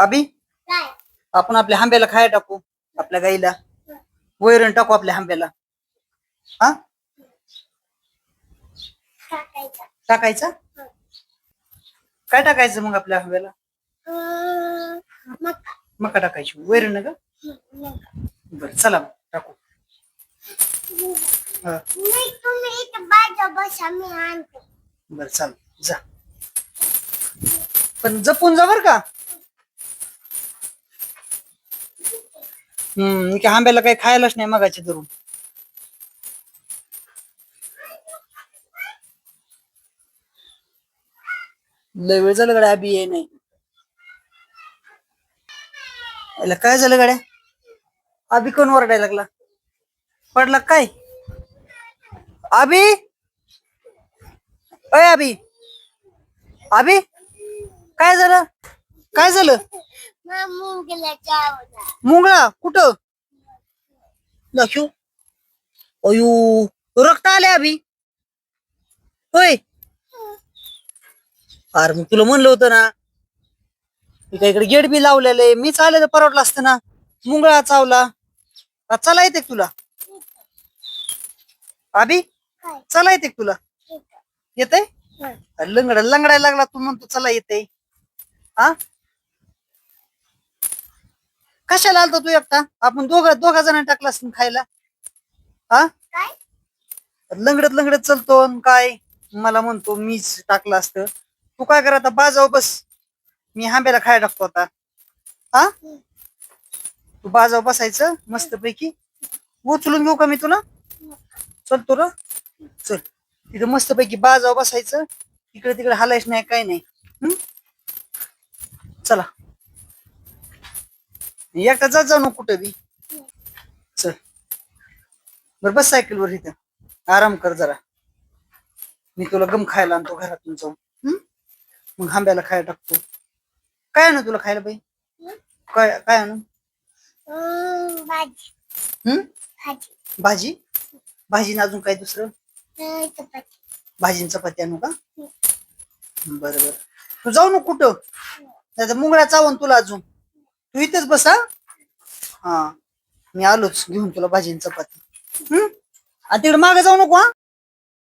अभि? आपण आपल्या आंब्याला खाया टाकू आपल्या गाईला. वैरण टाकू आपल्या आंब्याला हा? टाकायचा. टाकायचा? काय टाकायचं मग आपल्या आंब्याला मका. टाकायची. वैरण का मका. बरं चला मग टाकू. हा, बरं चाल जा. पण जपून जा बर का. हम्म की आंब्याला काही खायलाच नाही मगाच्या धरून. लय वेळ झालं गड्या अभि नाही. याला काय झालं गड्या? अभि कोण ओरडायला लागला? पडला काय? अभि अय आबी. अभि काय झालं? काय झालं? मुंगळा? कुठं? दाखव अयो रक्त आले अभि. होय. अरे मग तुला म्हणलं होतं ना मी काय इकडे गेट बी लावलेलं आहे. मीच आले तर परवडलं असतं ना. मुंगळा चावला. चला येते तुला. अभि चला येते तुला. येते. लंगड लंगडायला लागला तू म्हणतो चला येते हा कशाला आलता तू एकटा? आपण दोघा दोघा जणांनी टाकला असतं खायला. हा? काय? लंगडत लंगडत चलतो अन काय? मला म्हणतो मीच टाकलं असतं. तू काय कर आता बाजाव बस. मी आंब्याला खायला टाकतो आता. हा? तू बाजाव बसायचं मस्त पैकी उचलून घेऊ का मी तुला? चलतो र. चल. तिथं मस्त पैकी बाजाव बसायचं. इकडे तिकडे हालायच नाही काय नाही. हम्म? चला. एकटा जात जाऊ नको कुठं बी. चल. बर बस सायकलवर इथं. आराम कर जरा. मी तुला गम खायला आणतो घरातून जाऊन. हम्म? मग आंब्याला खायला टाकतो. काय आणू तुला खायला बाई? काय काय आणू? अं, भाजी. हम्म भाजी. भाजी? भाजी ना अजून काय दुसरं? अं, चपाती. भाजी आणि चपाती आणू का? बरं बरं. तू जाऊ नको कुठं. नाही तर चावून तुला अजून. तू इथेच बसा हा? मी आलोच घेऊन तुला भाजी आणि चपाती. हम्म? आणि तिकडे मागे जाऊ नको हा?